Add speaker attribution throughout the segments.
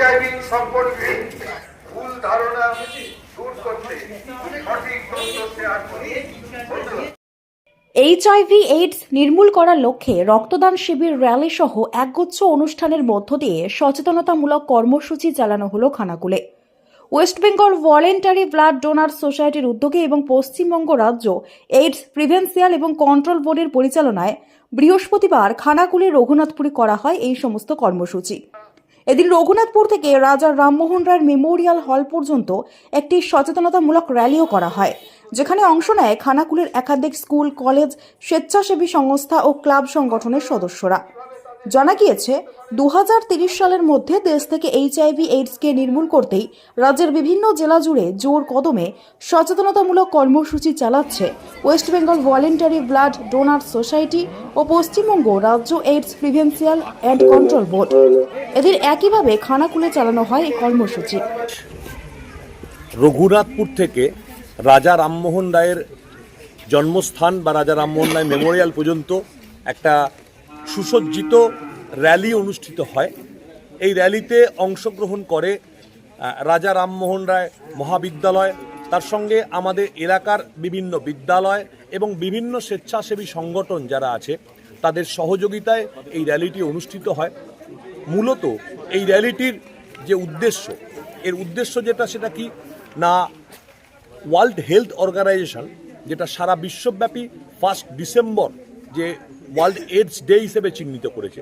Speaker 1: HIV সম্পর্কে ভুল ধারণা দূর করতে সঠিক তথ্য
Speaker 2: এইচআইভি এইডস নির্মূল করার লক্ষ্যে রক্তদান শিবির র্যালি সহ একগুচ্ছ অনুষ্ঠানের মধ্য দিয়ে সচেতনতামূলক কর্মসূচি চালানো হলো খানাকুলে। West Bengal voluntary blood donor সোসাইটির উদ্যোগে এবং পশ্চিমবঙ্গ রাজ্য এইডস প্রিভেন্সিয়াল এবং কন্ট্রোল বোর্ডের পরিচালনায় বৃহস্পতিবার খানাকুলে রঘুনাথপুরে করা হয় এই সমস্ত কর্মসূচি। এদিন রঘুনাথপুর থেকে রাজা রামমোহন রায়ের মেমোরিয়াল হল পর্যন্ত একটি সচেতনতামূলক র্যালিও করা হয়, যেখানে অংশ নেয় খানাকুলের একাধিক স্কুল, কলেজ, স্বেচ্ছাসেবী সংস্থা ও ক্লাব সংগঠনের সদস্যরা। জানা গিয়েছে দু সালের মধ্যে দেশ থেকে এইচআইভি, এইডসকে নির্মূল করতেই রাজ্যের বিভিন্ন জেলা জুড়ে জোর কদমে সচেতনতামূলক কর্মসূচি চালাচ্ছে West Bengal voluntary blood donor society ও পশ্চিমবঙ্গ রাজ্য AIDS prevention and control board. এদের একইভাবে খানাকুলে চালানো হয় এই কর্মসূচি।
Speaker 3: রঘুনাথপুর থেকে রাজা রামমোহন রায়ের জন্মস্থান বা রাজা রামমোহন রায় মেমোরিয়াল পর্যন্ত একটা সুসজ্জিত র্যালি অনুষ্ঠিত হয়। এই র্যালিতে অংশগ্রহণ করে রাজা রামমোহন রায় মহাবিদ্যালয়, তার সঙ্গে আমাদের এলাকার বিভিন্ন বিদ্যালয় এবং বিভিন্ন স্বেচ্ছাসেবী সংগঠন যারা আছে, তাদের সহযোগিতায় এই র্যালিটি অনুষ্ঠিত হয়। মূলত এই র্যালিটির যে উদ্দেশ্য, এর উদ্দেশ্য যেটা সেটা কি? না, ওয়ার্ল্ড হেলথ অর্গানাইজেশন, যেটা সারা বিশ্বব্যাপী ফার্স্ট ডিসেম্বর যে ওয়ার্ল্ড এইডস ডে হিসেবে চিহ্নিত করেছে।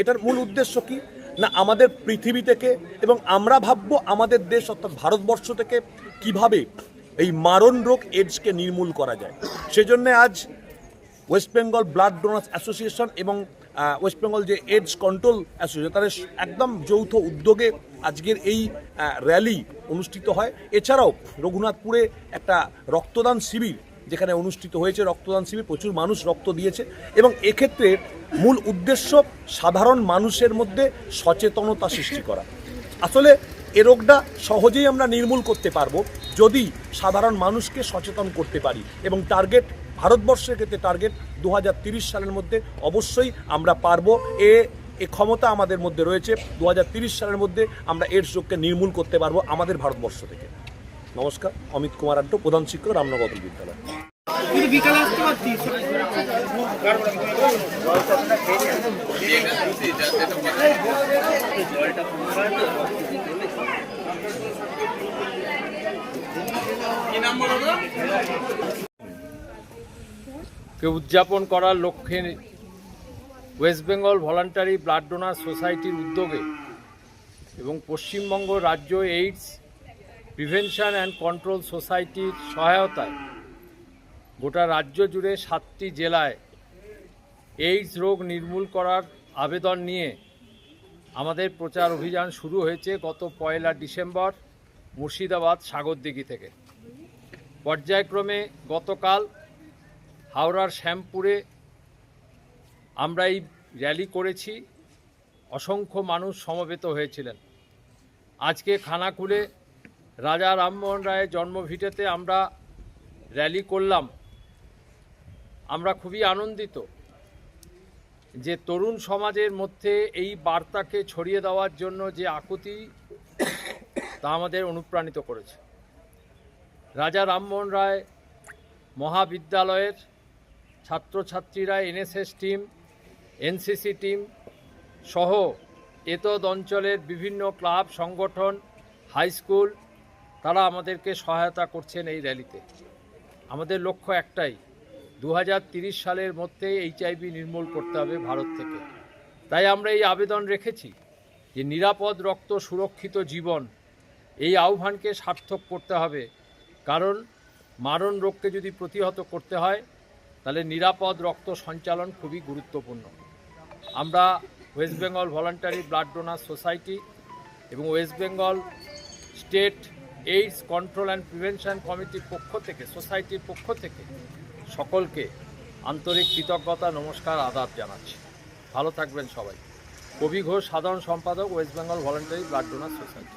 Speaker 3: এটার মূল উদ্দেশ্য কি? না, আমাদের পৃথিবী থেকে এবং আমরা ভাববো আমাদের দেশ অর্থাৎ ভারতবর্ষ থেকে কীভাবে এই মারণ রোগ এইডসকে নির্মূল করা যায়। সেজন্য আজ West Bengal blood donors association এবং ওয়েস্ট বেঙ্গল যে এইডস কন্ট্রোল অ্যাসোসিয়েশন, তাদের একদম যৌথ উদ্যোগে আজকের এই র্যালি অনুষ্ঠিত হয়। এছাড়াও রঘুনাথপুরে একটা রক্তদান শিবির যেখানে অনুষ্ঠিত হয়েছে রক্তদান শিবির, প্রচুর মানুষ রক্ত দিয়েছে এবং এক্ষেত্রে মূল উদ্দেশ্য সাধারণ মানুষের মধ্যে সচেতনতা সৃষ্টি করা। আসলে এ রোগটা সহজেই আমরা নির্মূল করতে পারব যদি সাধারণ মানুষকে সচেতন করতে পারি এবং টার্গেট ভারতবর্ষের ক্ষেত্রে টার্গেট দু সালের মধ্যে অবশ্যই আমরা পারব। এ এ ক্ষমতা আমাদের মধ্যে রয়েছে। দু সালের মধ্যে আমরা এর রোগকে নির্মূল করতে পারব আমাদের ভারতবর্ষ থেকে। নমস্কার, অমিত কুমার আড্ড, প্রধান শিক্ষক, রামনগর বিদ্যালয়।
Speaker 4: কে উদযাপন করার লক্ষ্যে West Bengal voluntary blood donor সোসাইটির উদ্যোগে এবং পশ্চিমবঙ্গ রাজ্য এইডস প্রিভেনশন অ্যান্ড কন্ট্রোল সোসাইটির সহায়তায় গোটা রাজ্য জুড়ে সাতটি জেলায় এইডস রোগ নির্মূল করার আবেদন নিয়ে আমাদের প্রচার অভিযান শুরু হয়েছে গত পয়লা ডিসেম্বর মুর্শিদাবাদ সাগরদিঘি থেকে। পর্যায়ক্রমে গতকাল হাওড়ার শ্যামপুরে আমরা এই র্যালি করেছি। অসংখ্য মানুষ সমবেত হয়েছিলেন। আজকে খানাকুলে রাজা রামমোহন রায়ের জন্মভিটেতে আমরা র্যালি করলাম। আমরা খুবই আনন্দিত যে তরুণ সমাজের মধ্যে এই বার্তাকে ছড়িয়ে দেওয়ার জন্য যে আকুতি তা আমাদের অনুপ্রাণিত করেছে। রাজা রামমোহন রায় মহাবিদ্যালয়ের ছাত্রছাত্রীরা, এনএসএস টিম, এনসিসি টিম সহ এতদ অঞ্চলের বিভিন্ন ক্লাব, সংগঠন, হাই স্কুল তারা আমাদেরকে সহায়তা করছেন এই র্যালিতে। আমাদের লক্ষ্য একটাই দু সালের মধ্যে এইচআইভি নির্মূল করতে হবে ভারত থেকে। তাই আমরা এই আবেদন রেখেছি যে নিরাপদ রক্ত সুরক্ষিত জীবন এই আহ্বানকে সার্থক করতে হবে। কারণ মারণ রোগকে যদি প্রতিহত করতে হয়, তাহলে নিরাপদ রক্ত সঞ্চালন খুবই গুরুত্বপূর্ণ। আমরা West Bengal voluntary blood donor society এবং West Bengal state AIDS control and prevention কমিটির পক্ষ থেকে সোসাইটির পক্ষ থেকে সকলকে আন্তরিক কৃতজ্ঞতা, নমস্কার, আদাব জানাচ্ছি। ভালো থাকবেন সবাই। কবি ঘোষ, সাধারণ সম্পাদক West Bengal voluntary blood donor society